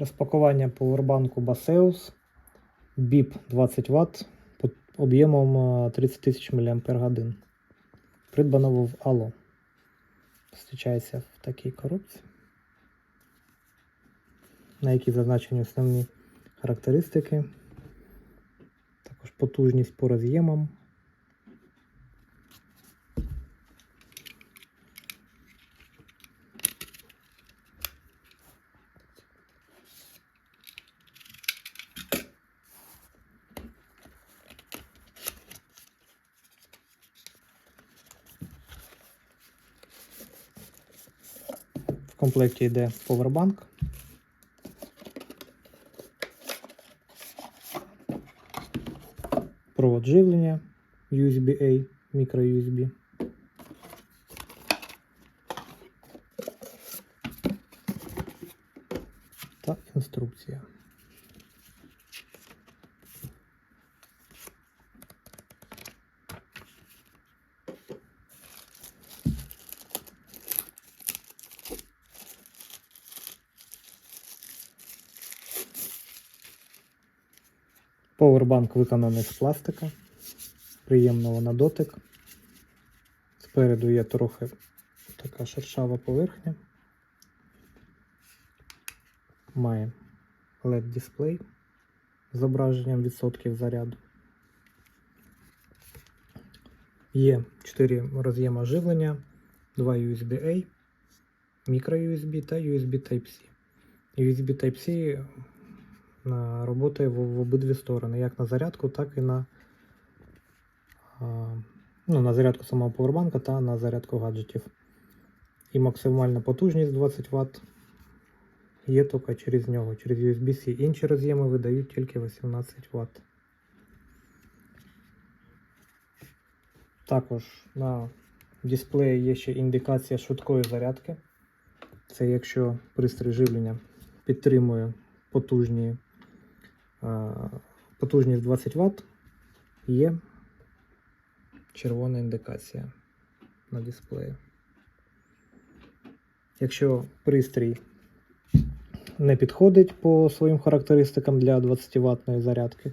Розпакування повербанку Baseus BIP 20 Вт об'ємом е, 30 тисяч мАч. Придбано в Ало. Зустрічається в такій коробці, на якій зазначені основні характеристики. Також потужність по роз'ємам. Комплекті йде повербанк. Провод живлення USB-A, мікро-USB. Та інструкція. Повербанк виконаний з пластика. Приємного на дотик. Спереду є трохи така шершава поверхня. Має LED дисплей з зображенням відсотків заряду. Є 4 роз'єма живлення, 2 USB-A, micro-USB та USB Type-C. USB Type-C працює в, обидві сторони, як на зарядку, так і на, ну, на зарядку самого повербанка та на зарядку гаджетів. І максимальна потужність 20 Вт є тільки через нього, через USB-C. Інші роз'єми видають тільки 18 Вт. Також на дисплеї є ще індикація швидкої зарядки. Це якщо пристрій живлення підтримує потужні, потужність 20 Вт, є червона індикація на дисплеї. Якщо пристрій не підходить по своїм характеристикам для 20 ваттної зарядки,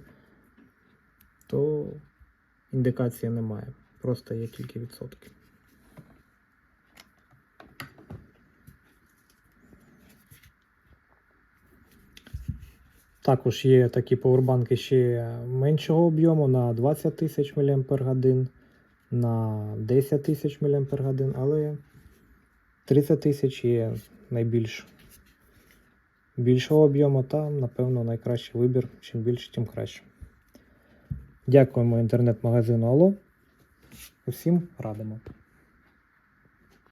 то індикації немає. Просто є тільки відсотки. Також є такі повербанки ще меншого об'єму на 20 тисяч мАч, на 10 тисяч мАч, але 30 тисяч є найбільш більшого об'єму та, напевно, найкращий вибір. Чим більше, тим краще. Дякуємо інтернет-магазину Алло. Усім радимо.